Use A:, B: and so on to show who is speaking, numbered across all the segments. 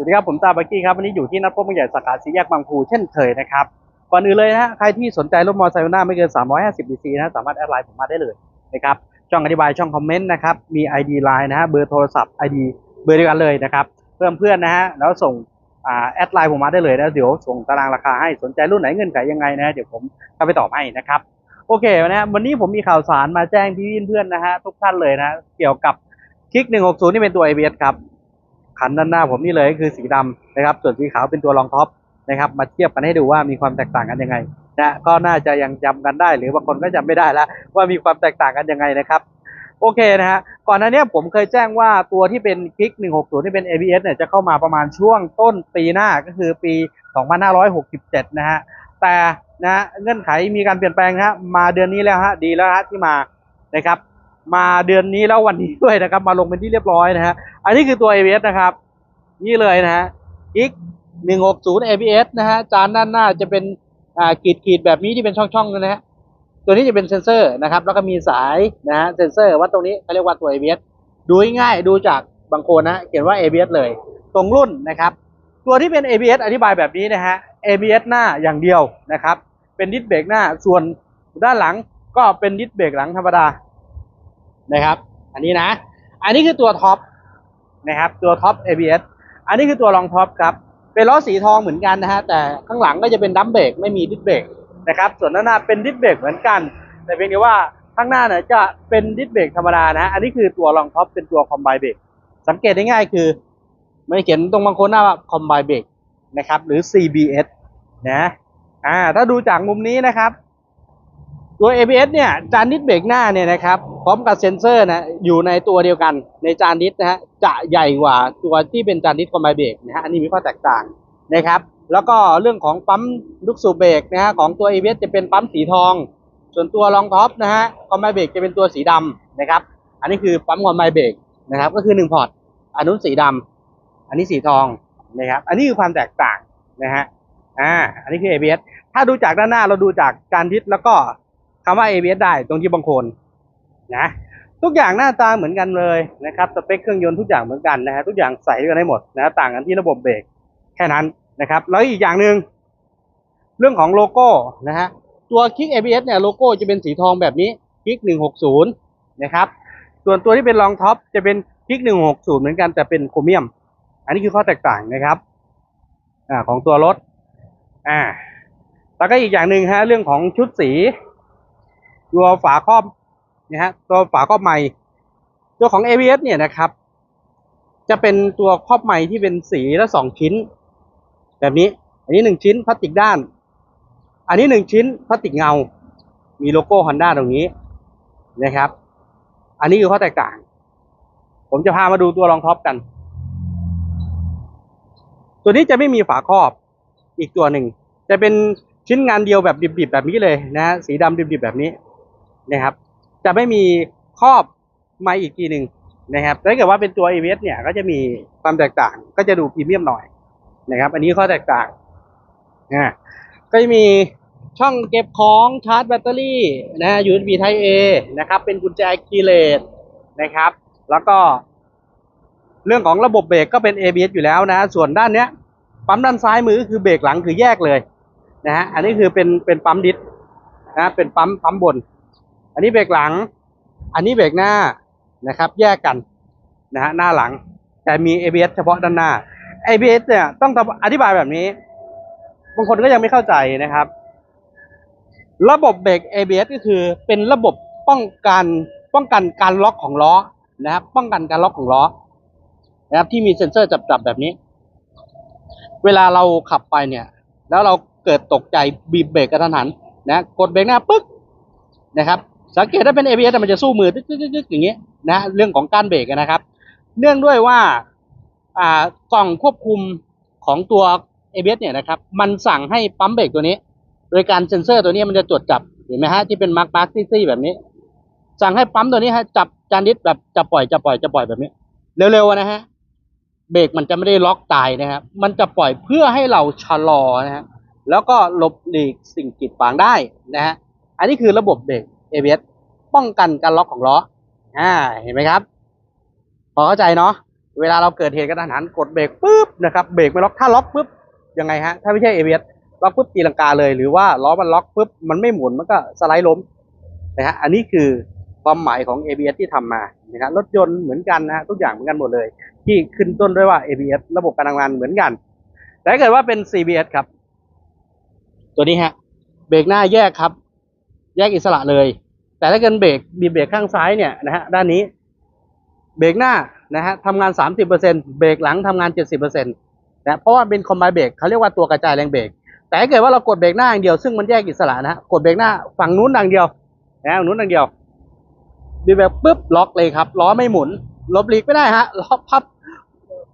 A: วัสดีครับผมตาบักกี้ครับวันนี้อยู่ที่นัดพบมือใหญ่สาขาสีแยกบางพูเช่นเคยนะครับก่อนอื่นเลยนะใครที่สนใจรถมอเตอร์ไซค์หน้าไม่เกิน 350 cc นะสามารถแอดไลน์ผมมาได้เลยนะครับช่องอธิบายช่องคอมเมนต์นะครับมี ID ไลน์นะฮะเบอร์โทรศัพท์ ID เบอร์เดียวกันเลยนะครับเพื่อนเพื่อนนะฮะแล้วส่งอ่าแอดไลน์ผมมาได้เลยนะเดี๋ยวส่งตารางราคาให้สนใจรุ่นไหนเงื่อนไขยังไงนะเดี๋ยวผมเข้าไปตอบให้นะครับโอเคนะฮะวันนี้ผมมีข่าวสารมาแจ้งพี่เพื่อนๆนะฮะทุกท่านเลยนะฮะเกี่ยวกับคลิก160นี่เป็นตัว ABS ครับ คันด้านหน้าผมนี่เลยก็คือสีดำนะครับ ส่วนสีขาวเป็นตัวรองท็อปนะครับ มาเทียบกันให้ดูว่ามีความแตกต่างกันยังไงนะก็น่าจะยังจำกันได้ หรือบางคนก็จำไม่ได้แล้วว่ามีความแตกต่างกันยังไงนะครับโอเคนะฮะก่อนหน้านี้ผมเคยแจ้งว่าตัวที่เป็นคลิก 160 ที่เป็น ABS เนี่ยจะเข้ามาประมาณช่วงต้นปีหน้าก็คือปี 2567 นะฮะแต่นะเงื่อนไขมีการเปลี่ยนแปลงนะฮะมาเดือนนี้แล้วฮะดีแล้วฮะที่มานะครับ มาเดือนนี้แล้ววันนี้ด้วยนะครับ มาลงเป็นที่เรียบร้อยนะฮะอันนี้คือตัว ABS นะครับ นี่เลยนะฮะ X 160 ABS นะฮะจานด้านหน้าจะเป็นอ่าขีดขีดๆแบบนี้ที่เป็นช่องๆนะฮะตัวนี้จะเป็นเซนเซอร์นะครับ แล้วก็มีสายนะฮะเซนเซอร์วัดตรงนี้เขาเรียกว่าตัว ABS ดูง่ายดูจากบางคนนะเขียนว่า ABS เลยตรงรุ่นนะครับ ตัวที่เป็น ABS อธิบายแบบนี้นะฮะ ABS หน้าอย่างเดียวนะครับ เป็นดิสเบรกหน้าส่วนด้านหลังก็เป็นดิสเบรกหลังธรรมดา นะครับ อันนี้นะ อันนี้คือตัวท็อปนะครับตัวท็อป ABS อันนี้คือตัวรองท็อปครับ เป็นล้อสีทองเหมือนกันนะฮะแต่ข้างหลังก็จะเป็นดัมเบรกไม่มีดิสเบรกนะครับ ส่วนด้านหน้าเป็นดิสเบรกเหมือนกัน แต่เพียงแต่ว่าข้างหน้าเนี่ยจะเป็นดิสเบรกธรรมดานะ อันนี้คือตัวรองท็อปเป็นตัวคอมไบเบรกสังเกตได้ง่ายคือไม่เขียนตรงบางคนหน้าว่าคอมไบเบรกนะครับหรือ CBS นะอ่าถ้าดูจากมุมนี้นะครับ ตัว ABS เนี่ยจานดิสเบรกหน้าเนี่ยนะครับพร้อมกับเซ็นเซอร์นะอยู่ในตัวเดียวกันในจานดิสนะฮะจะใหญ่กว่าตัวที่เป็นจานดิสคอมไบเบรกนะฮะอันนี้มีข้อแตกต่างนะครับแล้วก็เรื่องของปั๊มลูกสูบเบรกนะฮะของตัว ABS จะเป็นปั๊มสีทอง ส่วนตัวรองท็อปนะฮะคอมไบเบรกจะเป็นตัวสีดำนะครับอันนี้คือปั๊มคอมไบเบรกนะครับก็คือหนึ่งพอร์ตอันนู้นสีดำอันนี้สีทองนะครับอันนี้คือความแตกต่างนะฮะอ่าอันนี้คือ ABS ถ้าดูจากด้านหน้าเราดูจากจานดิสแล้วก็ คำว่า ABS ได้ตรงที่บางคนนะทุกอย่างหน้าตาเหมือนกันเลยนะครับสเปคเครื่องยนต์ทุกอย่างเหมือนกันนะฮะทุกอย่างใส่ด้วยกันได้หมดนะต่างกันที่ระบบเบรกแค่นั้นนะครับแล้วอีกอย่างหนึ่งเรื่องของโลโก้นะฮะตัวคลิก ABS เนี่ยโลโก้จะเป็นสีทองแบบนี้คลิก160นะครับส่วนตัวที่เป็นรองท็อปจะเป็นคลิก160 เหมือนกันแต่เป็นโครเมียม อันนี้คือข้อแตกต่างนะครับอ่าของตัวรถอ่าแล้วก็อีกอย่างหนึ่งฮะเรื่องของชุดสี ตัวฝาครอบนะฮะตัวฝาครอบใหม่ ตัวของ ABS เนี่ยนะครับ จะเป็นตัวครอบใหม่ที่เป็นสีละสองชิ้น แบบนี้ อันนี้หนึ่งชิ้นพลาสติกด้าน อันนี้หนึ่งชิ้นพลาสติกเงา มีโลโก้ Honda ตรงนี้นะครับ อันนี้คือข้อแตกต่าง ผมจะพามาดูตัวรองท็อปกัน ตัวนี้จะไม่มีฝาครอบอีกตัวหนึ่งจะเป็นชิ้นงานเดียวแบบดิบๆแบบนี้เลยนะฮะสีดำดิบๆแบบนี้ นะครับ จะไม่มีครอบมาอีกทีหนึ่งนะครับถ้าเกิดว่าเป็นตัว ABS เนี่ยก็จะมีความแตกต่าง ก็จะดูพรีเมียมหน่อยนะครับ อันนี้ข้อแตกต่างอ่าก็จะมีช่องเก็บของชาร์จแบตเตอรี่นะ USB Type A นะครับ เป็นกุญแจคีเลสนะครับ แล้วก็ เรื่องของระบบเบรกก็เป็น ABS อยู่แล้วนะ ส่วนด้านเนี้ย ปั๊มด้านซ้ายมือคือเบรกหลังคือแยกเลยนะฮะ อันนี้คือเป็นเป็นปั๊มดิสนะ เป็นปั๊มปั๊มบน อันนี้เบรกหลัง อันนี้เบรกหน้านะครับ แยกกันนะฮะหน้าหลัง แต่มี ABS เฉพาะด้านหน้า ABS เนี่ยต้องอธิบายแบบนี้ บางคนก็ยังไม่เข้าใจนะครับ ระบบเบรก ABS ก็คือเป็นระบบป้องกันป้องกันการล็อกของล้อนะครับ ป้องกันการล็อกของล้อนะครับที่มีเซ็นเซอร์จับๆแบบนี้ เวลาเราขับไปเนี่ย แล้วเราเกิดตกใจบีบเบรกกระทันหันนะกดเบรกหน้าปึ๊กนะครับ สังเกตถ้าเป็น ABS มันจะสู้มือตึ๊กๆๆอย่างเงี้ยนะเรื่องของการเบรกนะครับ เนื่องด้วยว่าอ่ากล่องควบคุมของตัว ABS เนี่ยนะครับ มันสั่งให้ปั๊มเบรกตัวนี้ โดยการเซ็นเซอร์ตัวนี้มันจะตรวจจับเห็นไหมฮะที่เป็นมาร์กมาร์กซี่ๆแบบนี้ สั่งให้ปั๊มตัวนี้ฮะจับจานดิสแบบจะปล่อยจะปล่อยจะปล่อยแบบนี้ เร็วๆนะฮะเบรกมันจะไม่ได้ล็อกตายนะครับ มันจะปล่อยเพื่อให้เราชะลอนะฮะแล้วก็หลบหลีกสิ่งกีดขวางได้นะฮะอันนี้คือระบบเบรก ABS ป้องกันการล็อกของล้ออ่าเห็นไหมครับ พอเข้าใจเนาะเวลาเราเกิดเหตุกระทันหันกดเบรกปุ๊บนะครับเบรกไม่ล็อกถ้าล็อกปุ๊บยังไงฮะถ้าไม่ใช่ ABS ล็อกปุ๊บตีลังกาเลยหรือว่าล้อมันล็อกปุ๊บมันไม่หมุนมันก็สไลด์ล้มนะฮะอันนี้คือความหมายของ ABS ที่ทำมานะฮะรถยนต์เหมือนกันนะฮะทุกอย่างเหมือนกันหมดเลย ที่ขึ้นต้นด้วยว่า ABS ระบบการทำงานเหมือนกันแต่ถ้าเกิดว่าเป็น CBS ครับ ตัวนี้ฮะเบรกหน้าแยกครับ แยกอิสระเลย แต่ถ้าเกิดเบรกมีเบรกข้างซ้ายเนี่ยนะฮะด้านนี้ เบรกหน้านะฮะทำงาน 30%เบรกหลังทำงาน 70%นะเพราะว่าเป็นคอมไบเบรกเขาเรียกว่าตัวกระจายแรงเบรกแต่ถ้าเกิดว่าเรากดเบรกหน้าอย่างเดียวซึ่งมันแยกอิสระนะฮะกดเบรกหน้าฝั่งนู้นอย่างเดียวนะฝั่งนู้นอย่างเดียวบีบแบบปุ๊บล็อกเลยครับล้อไม่หมุนหลบหลีกไม่ได้ฮะล้อพับ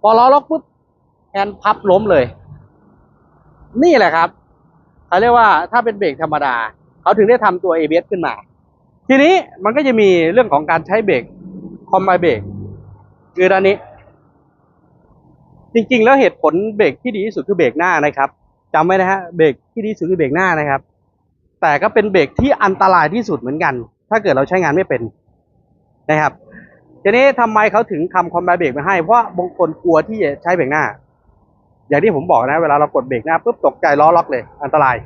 A: พอล้อล็อกปุ๊บแฮนพับล้มเลย นี่แหละครับเขาเรียกว่าถ้าเป็นเบรกธรรมดา เขาถึงได้ทำตัว ABS ขึ้นมา ทีนี้มันก็จะมีเรื่องของการใช้เบรกคอมไบเบรกคือด้านนี้ จริงๆ แล้วเหตุผลเบรกที่ดีที่สุดคือเบรกหน้านะครับจำไว้นะฮะเบรกที่ดีที่สุดคือเบรกหน้านะครับ แต่ก็เป็นเบรกที่อันตรายที่สุดเหมือนกัน ถ้าเกิดเราใช้งานไม่เป็นนะครับทีนี้ทำไมเขาถึงทำคอมไบเบรกมาให้เพราะบางคนกลัวที่จะใช้เบรกหน้า อย่างที่ผมบอกนะ เวลาเรากดเบรกหน้าปุ๊บตกใจล้อล็อกเลย อันตราย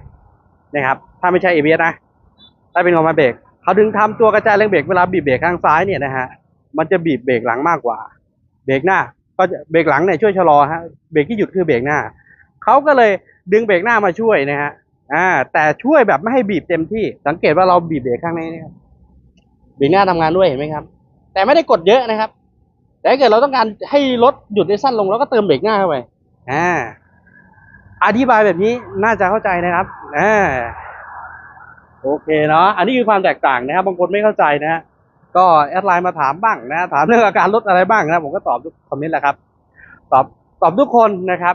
A: นะครับ ถ้าไม่ใช่ ABS นะ ถ้าเป็นคอมไบเบรกเขาถึงทำตัวกระจายแรงเบรกเวลาบีบเบรกข้างซ้ายเนี่ยนะฮะ มันจะบีบเบรกหลังมากกว่า เบรกหน้า ก็เบรกหลังเนี่ยช่วยชะลอฮะ เบรกที่หยุดคือเบรกหน้า เขาก็เลยดึงเบรกหน้ามาช่วยนะฮะ อ่า แต่ช่วยแบบไม่ให้บีบเต็มที่ สังเกตว่าเราบีบเบรกข้างในนี่ครับเบรกหน้าทำงานด้วยเห็นไหมครับ แต่ไม่ได้กดเยอะนะครับ แต่ถ้าเกิดเราต้องการให้รถหยุดได้สั้นลงเราก็เติมเบรกหน้าเข้าไป อ่า อธิบายแบบนี้น่าจะเข้าใจนะครับ อ่าโอเคเนาะอันนี้คือความแตกต่างนะครับบางคนไม่เข้าใจนะฮะก็แอดไลน์มาถามบ้างนะถามเรื่องอาการรถอะไรบ้างนะผมก็ตอบทุกคอมเมนต์แหละครับ ตอบตอบทุกคนนะครับ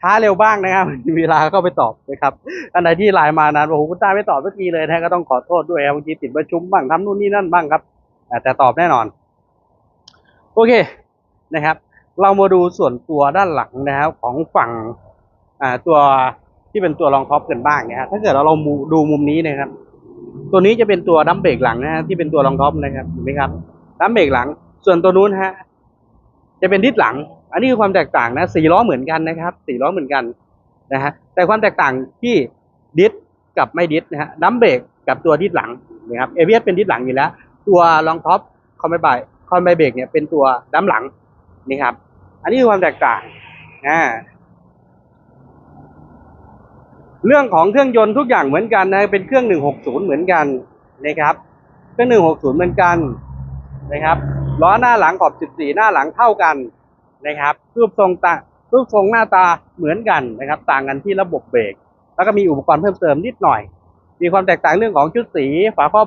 A: ช้าเร็วบ้างนะครับมีเวลาก็ไปตอบนะครับอันไหนที่ไลน์มานานโอ้โหคุณตาไม่ตอบสักทีเลยนะก็ต้องขอโทษด้วยครับบางทีติดประชุมบ้างทำนู่นนี่นั่นบ้างครับแต่ตอบแน่นอน โอเคนะครับ เรามาดูส่วนตัวด้านหลังนะครับของฝั่งอ่าตัว ที่เป็นตัวรองท็อปกันบ้างนะฮะถ้าเกิดเราเราดูมุมนี้นะครับ ตัวนี้จะเป็นตัวดัมเบรกหลังนะฮะที่เป็นตัวรองท็อปนะครับเห็นไหมครับดัมเบรกหลัง ส่วนตัวนู้นฮะจะเป็นดิสหลัง อันนี้คือความแตกต่างนะสี่ล้อเหมือนกันนะครับสี่ล้อเหมือนกันนะฮะแต่ความแตกต่างที่ดิสกับไม่ดิสนะฮะดัมเบรกกับตัวดิสหลังนะครับเอเวียเป็นดิสหลังอยู่แล้ว ตัวรองท็อปคอมไบายคอมไบเบรกเนี่ยเป็นตัวดัมหลังนี่ครับ อันนี้คือความแตกต่างอ่า เรื่องของเครื่องยนต์ทุกอย่างเหมือนกันนะเป็นเครื่อง 160 เหมือนกันนะครับ เครื่อง 160 เหมือนกันนะครับล้อหน้าหลังขอบ 14 หน้าหลังเท่ากันนะครับรูปทรงตารูปทรงหน้าตาเหมือนกันนะครับ ต่างกันที่ระบบเบรกแล้วก็มีอุปกรณ์เพิ่มเติมนิดหน่อย มีความแตกต่างเรื่องของชุดสี ฝาครอบ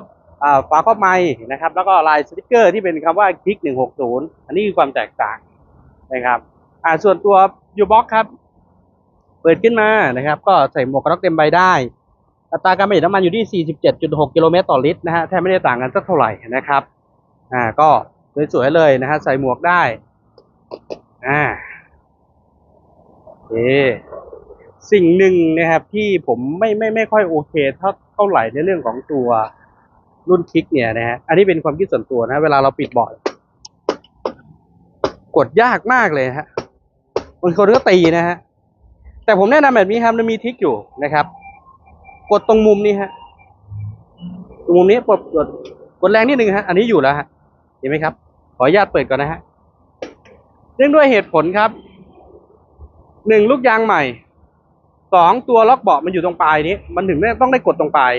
A: ฝาครอบไม้นะครับ แล้วก็ลายสติกเกอร์ที่เป็นคำว่าคลิก 160 อันนี้คือความแตกต่างนะครับอ่าส่วนตัวยูบ็อกครับ เปิดขึ้นมานะครับ ก็ใส่หมวกกันน็อกเต็มใบได้ อัตราการประหยัดน้ำมันอยู่ที่ 47.6 กิโลเมตรต่อลิตรนะฮะแทบไม่ได้ต่างกันสักเท่าไหร่นะครับอ่าก็สวยๆเลยนะฮะใส่หมวกได้อ่าโอสิ่งหนึ่งนะครับที่ผมไม่ไม่ไม่ค่อยโอเคเท่าเท่าไหร่ในเรื่องของตัวรุ่นคลิกเนี่ยนะฮะอันนี้เป็นความคิดส่วนตัวนะ เวลาเราปิดเบาะกดยากมากเลยฮะบางคนก็ตีนะฮะ แต่ผมแนะนำแบบนี้ครับมันมีทิกอยู่นะครับ กดตรงมุมนี้ฮะตรงมุมนี้กดกดกดแรงนิดนึงฮะอันนี้อยู่แล้วฮะเห็นไหมครับ ขออนุญาตเปิดก่อนนะฮะเนื่องด้วยเหตุผลครับหนึ่งลูกยางใหม่สองตัวล็อกเบาะมันอยู่ตรงปลายนี้ มันถึงต้องได้กดตรงปลาย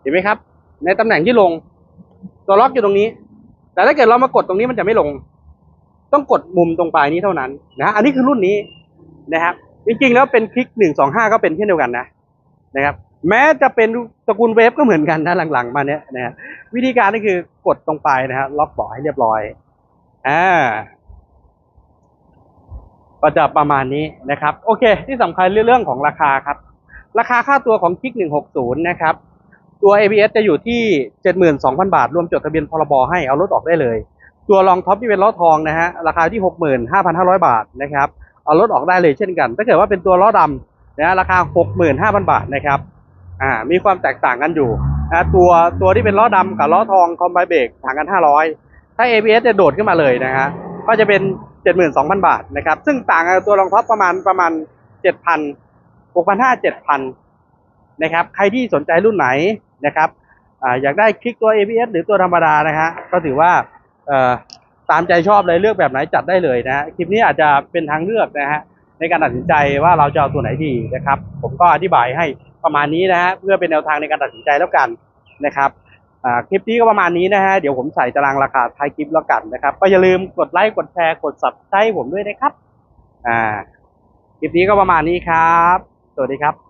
A: เห็นไหมครับ ในตำแหน่งที่ลง ตัวล็อกอยู่ตรงนี้ แต่ถ้าเกิดเรามากดตรงนี้มันจะไม่ลง ต้องกดมุมตรงปลายนี้เท่านั้นนะอันนี้คือรุ่นนี้นะครับ จริงๆแล้วเป็นคลิกหนึ่งสองห้าก็เป็นเช่นเดียวกันนะนะครับ แม้จะเป็นตระกูลเวฟก็เหมือนกันนะหลังๆ มาเนี้ยนะฮะวิธีการก็คือกดตรงไปนะฮะล็อกเบาะให้เรียบร้อยอ่าก็จะประมาณนี้นะครับ โอเค ที่สำคัญเรื่องของราคาครับ ราคาค่าตัวของคลิกหนึ่งหกศูนย์นะครับตัว ABS จะอยู่ที่เจ็ดหมื่นสองพันบาท รวมจดทะเบียนพรบให้เอารถออกได้เลย ตัวรองท็อปที่เป็นล้อทองนะฮะ ราคาที่หกหมื่นห้าพันห้าร้อยบาทนะครับ เอารถออกได้เลยเช่นกัน ถ้าเกิดว่าเป็นตัวล้อดำนะราคา 65,000 บาทนะครับอ่ามีความแตกต่างกันอยู่นะตัวตัวที่เป็นล้อดำกับล้อทองคอมไบเบรกต่างกัน 500 ถ้า ABS จะโดดขึ้นมาเลยนะฮะก็จะเป็น 72,000 บาทนะครับซึ่งต่างกับตัวรองท็อปประมาณประมาณ 7,000 6,500 7,000นะครับใครที่สนใจรุ่นไหนนะครับอ่าอยากได้คลิกตัว ABS หรือตัวธรรมดานะฮะก็ถือว่าเอ่อ ตามใจชอบเลยเลือกแบบไหนจัดได้เลยนะฮะคลิปนี้อาจจะเป็นทางเลือกนะฮะในการตัดสินใจว่าเราจะเอาตัวไหนดีนะครับ ผมก็อธิบายให้ประมาณนี้นะฮะเพื่อเป็นแนวทางในการตัดสินใจแล้วกันนะครับคลิปนี้ก็ประมาณนี้นะฮะเดี๋ยวผมใส่ตารางราคาท้ายคลิปแล้วกันนะครับ ก็อย่าลืมกดไลค์กดแชร์กด subscribe ผมด้วยนะครับอ่าคลิปนี้ก็ประมาณนี้ครับ สวัสดีครับ